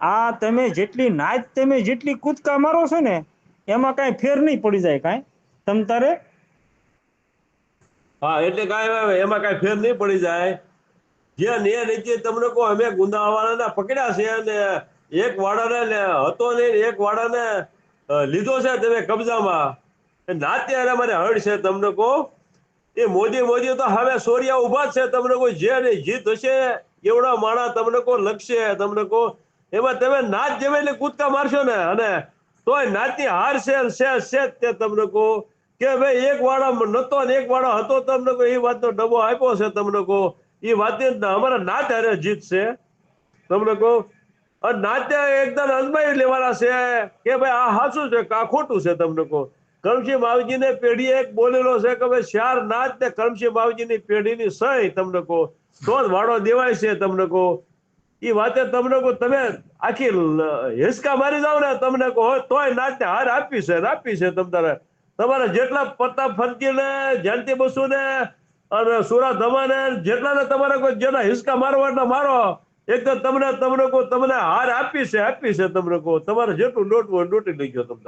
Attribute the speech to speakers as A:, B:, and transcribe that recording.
A: આ તમે જેટલી નાચ તમે જેટલી કૂદકા મારો છો ને, એમાં કાંઈ ફેર નહીં પડી જાય કાંઈ. તમ તારે?
B: હા, એટલે કાંઈ એમાં કાંઈ ફેર નહીં પડી જાય. જે ને રીતે તમને કહો, અમે ગુંદાવાળાના પકડ્યા છે અને એક વાડાને ને હતો ને એક વાડાને લીધો છે તમે કબજામાં. નાતે મારે હળ છે તમને કહો. એ મોદી મોદી તો હવે સોરિયા ઊભા છે તમને કોઈ જે નહીં જીત હશે, એવડા માણા તમને કહો, લખશે તમને કહો. એમાં તમે નાચ જેવે એટલે કૂદકા મારશો ને. અને તોય નાચની હાર છે છે છે તે તમને કહો કે ભાઈ એક વાળા નતો ને એક વાળો હતો તમને કહો એ વાતનો ડબ્બો આપ્યો છે તમને કહો એ વાતની અમારા નાચ હારે જીતશે તમને કહો અને નાતે એકદમ અજમાવી લેવાના છે કે ભાઈ આ સાચું છે, કા ખોટું છે તમને કહો કરમસિંહ માવજીને પેઢી એક બોલેલો છે કે ભાઈ ચાર નાચ ને કરમસિંહ માવજીની પેઢીની સહી તમને કહો તો જ વાળો દેવાય છે તમને કહો એ વાતે તમને કહો, તમે આખી હિસકા મારી જાવ ને તમને કહો તોય નાચને હાર આપી છે આપી છે તમ તારે તમારે જેટલા પ્રતાપ જયંતિ બસુ ને, અને સુરા ધમાને જેટલાને તમારે કોઈ જેના હિસકા મારવાના મારો, એક તો તમને તમને કહો, તમને હાર આપી છે આપી છે તમને કહો. તમારે જેટલું નોટવું નોટી લઈ ગયો તમ